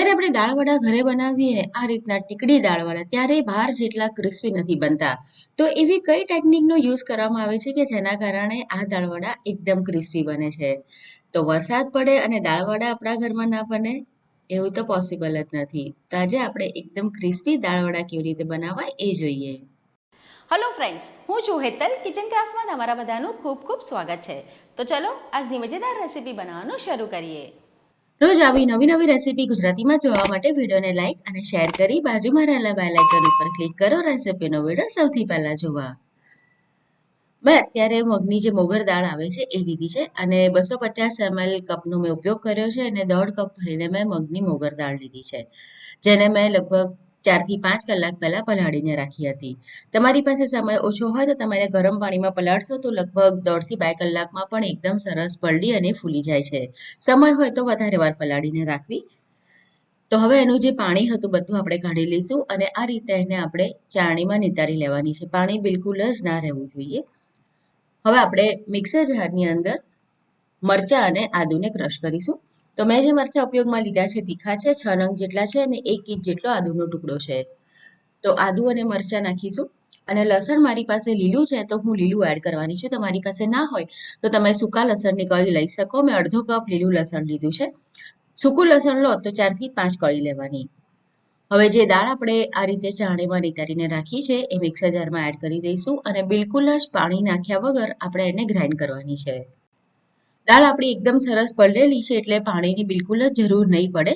જ્યારે આપણે દાળવડા ઘરે બનાવીએ આ રીતના ટીકડી દાળવડા, ત્યારે બહાર જેટલા ક્રિસ્પી નથી બનતા. તો એવી કઈ ટેકનિકનો યુઝ કરવામાં આવે છે કે જેના કારણે આ દાળવડા એકદમ ક્રિસ્પી બને છે? તો વરસાદ પડે અને દાળવડા આપણા ઘરમાં ના બને, એવું તો પોસિબલ જ નથી. તો આજે આપણે એકદમ ક્રિસ્પી દાળવડા કેવી રીતે બનાવવા એ જોઈએ. હલો ફ્રેન્ડ્સ હું છું હેતલ કિચન ક્રાફ્ટમાં તમારા બધાનું ખૂબ ખૂબ સ્વાગત છે. તો ચલો આજની મજેદાર રેસીપી બનાવવાનું શરૂ કરીએ. રોજ આવી નવી નવી રેસીપી ગુજરાતીમાં જોવા માટે વિડીયોને લાઇક અને શેર કરી બાજુમાં રહેલા બેલ આઇકન ઉપર ક્લિક કરો. રેસીપીનો વીડિયો સૌથી પહેલાં જોવા. મેં અત્યારે મગની જે મોગર દાળ આવે છે એ લીધી છે અને બસો પચાસ એમએલ કપનો મેં ઉપયોગ કર્યો છે અને દોઢ કપ ભરીને મેં મગની મોગર દાળ લીધી છે. જેને મેં લગભગ ચારથી પાંચ કલાક પહેલાં પલાળીને રાખી હતી. તમારી પાસે સમય ઓછો હોય તો તમે એને ગરમ પાણીમાં પલાળશો તો લગભગ દોઢથી બે કલાકમાં પણ એકદમ સરસ પલળી અને ફૂલી જાય છે. સમય હોય તો વધારે વાર પલાળીને રાખવી. તો હવે એનું જે પાણી હતું બધું આપણે કાઢી લઈશું અને આ રીતે એને આપણે ચાણીમાં નિતારી લેવાની છે. પાણી બિલકુલ જ ના રહેવું જોઈએ. હવે આપણે મિક્સર જારની અંદર મરચાં અને આદુને ક્રશ કરીશું. તો મેં જે મરચાં ઉપયોગમાં લીધા છે, તીખા છે, છ નંગ જેટલા છે અને એક ઇંચ જેટલો આદુનો ટુકડો છે. તો આદુ અને મરચાં નાખીશું અને લસણ મારી પાસે લીલું છે, તો હું લીલું એડ કરવાની છું. તમારી પાસે ના હોય, તો તમે સૂકા લસણની કળી લઈ શકો. મેં અડધો કપ લીલું લસણ લીધું છે. સૂકું લસણ લો, તો ચારથી પાંચ કળી લેવાની. હવે જે દાળ આપણે આ રીતે ચાણીમાં નીતારીને રાખી છે, એ મિક્સર જારમાં એડ કરી દઈશું અને બિલકુલ જ પાણી નાખ્યા વગર આપણે એને ગ્રાઇન્ડ કરવાની છે. દાળ આપણી એકદમ સરસ પલળેલી છે એટલે પાણીની બિલકુલ જ જરૂર નહીં પડે.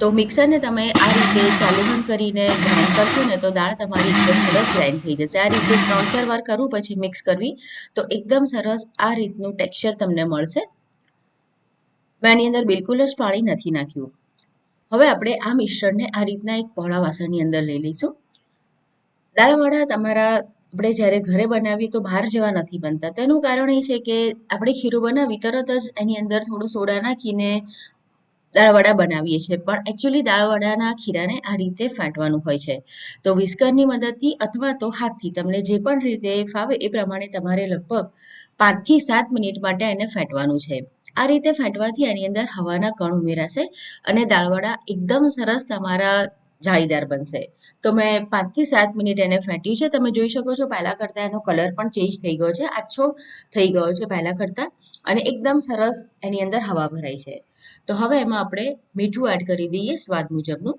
તો મિક્સરને તમે આ રીતે ચાલુ બંધ કરીને ગ્રાઇન્ડ કરશો ને તો દાળ તમારી એકદમ સરસ ગ્રાઇન્ડ થઈ જશે. આ રીતે ત્રણ ચાર વાર કરું પછી મિક્સ કરવી તો એકદમ સરસ આ રીતનું ટેક્સચર તમને મળશે. મેં આની અંદર બિલકુલ જ પાણી નથી નાખ્યું. હવે આપણે આ મિશ્રણને આ રીતના એક પહોળા વાસણની અંદર લઈ લઈશું. દાળવડા તમારા આપણે જ્યારે ઘરે બનાવીએ તો બહાર જેવા નથી બનતા. તેનું કારણ એ છે કે આપણે ખીરું બનાવી તરત જ એની અંદર થોડું સોડા નાખીને દાળવડા બનાવીએ છીએ. પણ એકચ્યુઅલી દાળવડાના ખીરાને આ રીતે ફાટવાનું હોય છે. તો વિસ્કરની મદદથી અથવા તો હાથથી તમને જે પણ રીતે ફાવે એ પ્રમાણે તમારે લગભગ પાંચથી સાત મિનિટ માટે એને ફેંટવાનું છે. આ રીતે ફેંટવાથી એની અંદર હવાના કણ ઉમેરાશે અને દાળવડા એકદમ સરસ તમારા જાળીદાર બનશે. તો મેં પાંચથી સાત મિનિટ એને ફેંટ્યું છે. તમે જોઈ શકો છો, પહેલાં કરતાં એનો કલર પણ ચેન્જ થઈ ગયો છે. આછો થઈ ગયો છે પહેલાં કરતાં અને એકદમ સરસ એની અંદર હવા ભરાઈ છે. તો હવે એમાં આપણે મીઠું એડ કરી દઈએ સ્વાદ મુજબનું.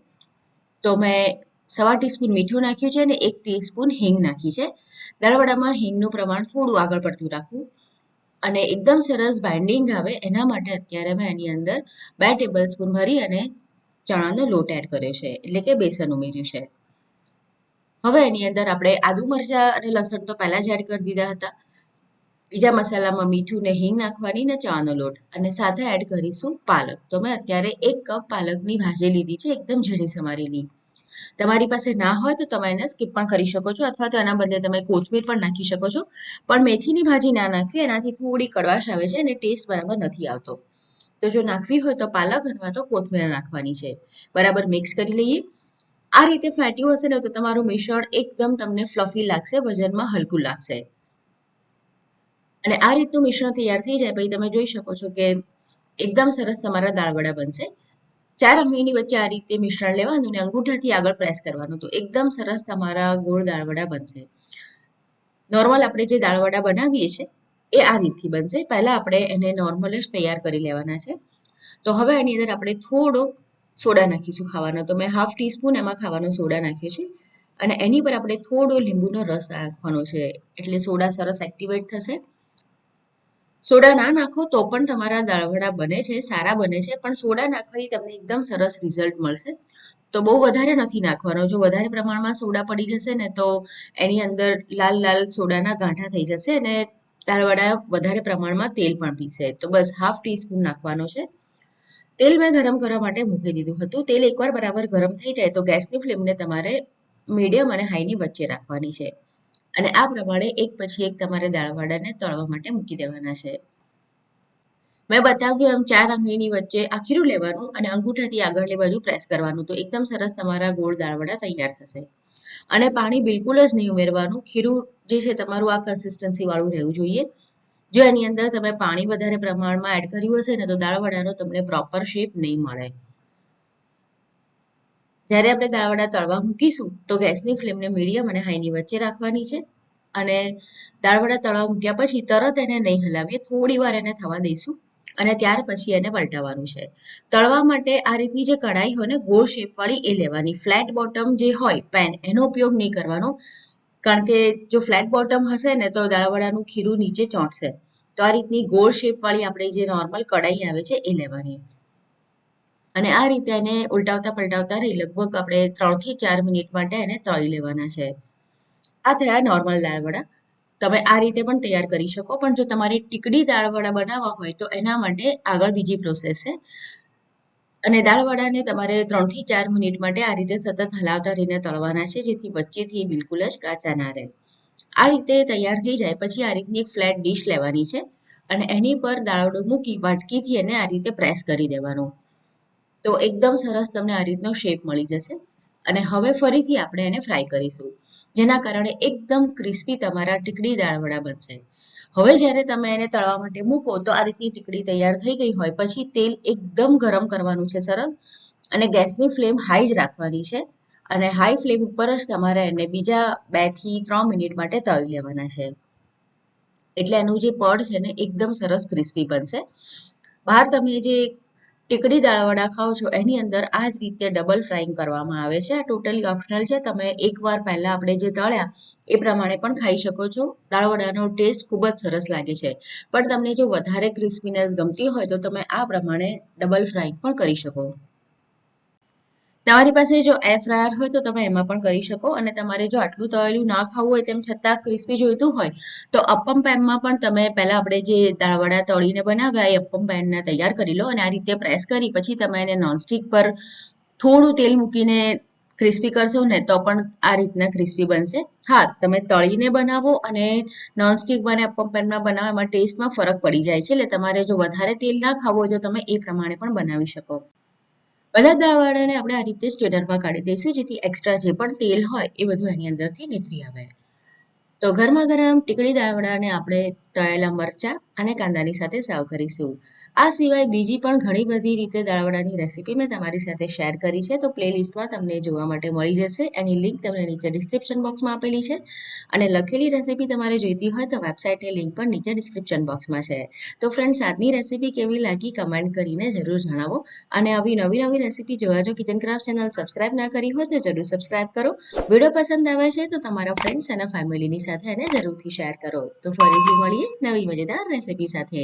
તો મેં સવા ટીસ્પૂન મીઠું નાખ્યું છે અને એક ટીસ્પૂન હિંગ નાખી છે. દાળવડામાં હિંગનું પ્રમાણ થોડું આગળ પડતું રાખવું. અને એકદમ સરસ બાઇન્ડિંગ આવે એના માટે અત્યારે મેં એની અંદર બે ટેબલ સ્પૂન ભરી અને ચણાનો લોટ એડ કર્યો છે, એટલે કે બેસન ઉમેર્યું છે. હવે એની અંદર આપણે આદુ મરચાં અને લસણ તો પહેલાં જ એડ કરી દીધા હતા. બીજા મસાલામાં મીઠું ને હિંગ નાખવાની ને ચણાનો લોટ, અને સાથે એડ કરીશું પાલક. તો મેં અત્યારે એક કપ પાલકની ભાજી લીધી છે, એકદમ ઝીણી સમારેલી. તમારી પાસે ના હોય તો તમે એને સ્કીપ પણ કરી શકો છો, અથવા તો એના બદલે તમે કોથમીર પણ નાખી શકો છો. પણ મેથીની ભાજી ના નાખવી, એનાથી થોડી કડવાશ આવે છે અને ટેસ્ટ બરાબર નથી આવતો. તો જો નાખવી હોય તો પાલક અથવા તો કોથમીર નાખવાની છે. બરાબર મિક્સ કરી લઈએ. આ રીતે ફેટ્યું હશે ને તો તમારું મિશ્રણ એકદમ તમને ફ્લફી લાગશે, વજનમાં હલકું લાગશે. અને આ રીતનું મિશ્રણ તૈયાર થઈ જાય પછી તમે જોઈ શકો છો કે એકદમ સરસ તમારા દાળવડા બનશે. ચાર આંગળીની વચ્ચે આ રીતે મિશ્રણ લેવાનું અને અંગૂઠાથી આગળ પ્રેસ કરવાનું તો એકદમ સરસ તમારા ગોળ દાળવડા બનશે. નોર્મલ આપણે જે દાળવડા બનાવીએ છીએ એ આ રીતથી બનશે. પહેલાં આપણે એને નોર્મલ જ તૈયાર કરી લેવાના છે. તો હવે એની અંદર આપણે થોડોક સોડા નાખીશું ખાવાનો. તો મેં હાફ ટીસ્પૂન એમાં ખાવાનો સોડા નાખ્યો છે. અને એની પર આપણે થોડો લીંબુનો રસ નાખવાનો છે. એટલે સોડા સરસ એક્ટિવેટ થશે. સોડા ના નાખો તો પણ તમારા દાળવડા બને છે, સારા બને છે. પણ સોડા નાખવાથી તમને એકદમ સરસ રિઝલ્ટ મળશે. તો બહુ વધારે નથી નાખવાનો. જો વધારે પ્રમાણમાં સોડા પડી જશે ને તો એની અંદર લાલ લાલ સોડાના ગાંઠા થઈ જશે અને દાળવડા વધારે પ્રમાણમાં તેલ પણ પીશે તો બસ હાફ ટીસ્પૂન નાખવાનો છે. તેલ મેં ગરમ કરવા માટે મૂકી દીધું હતું. તેલ એકવાર બરાબર ગરમ થઈ જાય તો ગેસની ફ્લેમને તમારે મીડિયમ અને હાઈની વચ્ચે રાખવાની છે. અને આ પ્રમાણે એક પછી એક તમારે દાળવડાને તળવા માટે મૂકી દેવાના છે. મેં બતાવ્યું એમ ચાર આંગળીની વચ્ચે આખીરું લેવાનું અને અંગૂઠાથી આગળની બાજુ પ્રેસ કરવાનું. તો એકદમ સરસ તમારા ગોળ દાળવડા તૈયાર થશે. અને પાણી બિલકુલ જ નહીં ઉમેરવાનું. ખીરું જે છે તમારું આ કન્સિસ્ટન્સી વાળું રહેવું જોઈએ. જો એની અંદર તમે પાણી વધારે પ્રમાણમાં એડ કર્યું હશે ને તો દાળવડાનો તમને પ્રોપર શેપ નહીં મળે. જ્યારે આપણે દાળવડા તળવા મૂકીશું તો ગેસની ફ્લેમને મીડિયમ અને હાઈની વચ્ચે રાખવાની છે અને દાળવડા તળવા મૂક્યા પછી તરત એને નહીં હલાવીએ. થોડી વાર એને થવા દઈશું. અને ત્યાર પછી એને પલટાવવાનું છે. તળવા માટે આ રીતની જે કઢાઈ હોય ને, ગોળ શેપવાળી એ લેવાની. ફ્લેટ બોટમ જે હોય પેન એનો ઉપયોગ નહીં કરવાનો. કારણ કે જો ફ્લેટ બોટમ હશે ને, તો દાળવડાનું ખીરું નીચે ચોંટશે. તો આ રીતની ગોળ શેપવાળી આપણે જે નોર્મલ કઢાઈ આવે છે, એ લેવાની. અને આ રીતે એને ઉલટાવતા પલટાવતા રહી લગભગ આપણે ત્રણથી ચાર મિનિટ માટે એને તળી લેવાના છે. આ થયા નોર્મલ દાળવડા તમે આ રીતે પણ તૈયાર કરી શકો. પણ જો તમારે ટીકડી દાળવડા બનાવવા હોય તો એના માટે આગળ બીજી પ્રોસેસ છે. અને દાળવડાને તમારે ત્રણથી ચાર મિનિટ માટે આ રીતે સતત હલાવતા રહીને તળવાના છે, જેથી વચ્ચેથી બિલકુલ જ કાચા ના રહે. આ રીતે તૈયાર થઈ જાય પછી આ રીતની એક ફ્લેટ ડીશ લેવાની છે અને એની પર દાળવડો મૂકી વાટકીથી એને આ રીતે પ્રેસ કરી દેવાનું. તો એકદમ સરસ તમને આ રીતનો શેપ મળી જશે. અને હવે ફરીથી આપણે એને ફ્રાય કરીશું. જેના કારણે એકદમ ક્રિસ્પી તમારા ટીકડી દાળવડા બનશે. હવે જ્યારે તમે એને તળવા માટે મૂકો તો આ રીતની ટીકડી તૈયાર થઈ ગઈ હોય. પછી તેલ એકદમ ગરમ કરવાનું છે સરસ. અને ગેસની ફ્લેમ હાઈ જ રાખવાની છે. અને હાઈ ફ્લેમ ઉપર જ તમારે એને બીજા બેથી ત્રણ મિનિટ માટે તળી લેવાના છે. એટલે એનું જે પડ છે ને, એકદમ સરસ ક્રિસ્પી બનશે. બહાર તમે જે ટીકડી દાળવડા ખાઓ છો, એની અંદર આ જ રીતે ડબલ ફ્રાઈંગ કરવામાં આવે છે. આ ટોટલી ઓપ્શનલ છે. તમે એકવાર પહેલાં આપણે જે તળ્યા, એ પ્રમાણે પણ ખાઈ શકો છો. દાળવડાનો ટેસ્ટ ખૂબ જ સરસ લાગે છે. પણ તમને જો વધારે ક્રિસ્પીનેસ ગમતી હોય તો તમે આ પ્રમાણે ડબલ ફ્રાઈંગ પણ કરી શકો. તમારી પાસે જો એર ફ્રાયર હોય તો તમે એમાં પણ કરી શકો અને તમારે જો આટલું તળેલું ના ખાવું હોય તેમ છતાં ક્રિસ્પી જોઈતું હોય, તો અપ્પમ પેનમાં પણ તમે પહેલાં આપણે જે દાળવડા તળીને બનાવ્યા એ અપ્પમ પેનને તૈયાર કરી લો અને આ રીતે પ્રેસ કરી પછી તમે એને નોનસ્ટિક પર થોડું તેલ મૂકીને ક્રિસ્પી કરશો ને તો પણ આ રીતના ક્રિસ્પી બનશે. હા, તમે તળીને બનાવો અને નોનસ્ટિક બને અપમ પેનમાં બનાવો એમાં ટેસ્ટમાં ફરક પડી જાય છે એટલે તમારે જો વધારે તેલ ના ખાવું હોય તો તમે એ પ્રમાણે પણ બનાવી શકો. બધા દાવાળાને આપણે આ રીતે સ્ટ્રેનરમાં કાઢી દઈશું, જેથી એક્સ્ટ્રા જે પણ તેલ હોય એ બધું એની અંદરથી નીકળી આવે. તો ગરમા ગરમ ટીકડી દાવડાને આપણે તળેલા મરચાં અને કાંદાની સાથે સાવ કરીશું. આ સિવાય બીજી પણ ઘણી બધી રીતે દાળવડાની રેસીપી મેં તમારી સાથે શેર કરી છે, તો પ્લેલિસ્ટમાં તમને જોવા માટે મળી જશે. એની લિંક તમને નીચે ડિસ્ક્રિપ્શન બોક્સમાં આપેલી છે. અને લખેલી રેસીપી તમારે જોઈતી હોય તો વેબસાઇટની લિંક પણ નીચે ડિસ્ક્રિપ્શન બોક્સમાં છે. તો ફ્રેન્ડ્સ, આજની રેસીપી કેવી લાગી કમેન્ટ કરીને જરૂર જણાવો. અને આવી નવી નવી રેસીપી જોવા જો કિચન ક્રાફ્ટ ચેનલ સબસ્ક્રાઇબ ના કરી હોય તો જરૂર સબસ્ક્રાઇબ કરો. વીડિયો પસંદ આવે છે તો તમારા ફ્રેન્ડ્સ અને ફેમિલીની સાથે અને જરૂરથી શેર કરો. તો ફરીથી મળીએ નવી મજેદાર રેસીપી સાથે.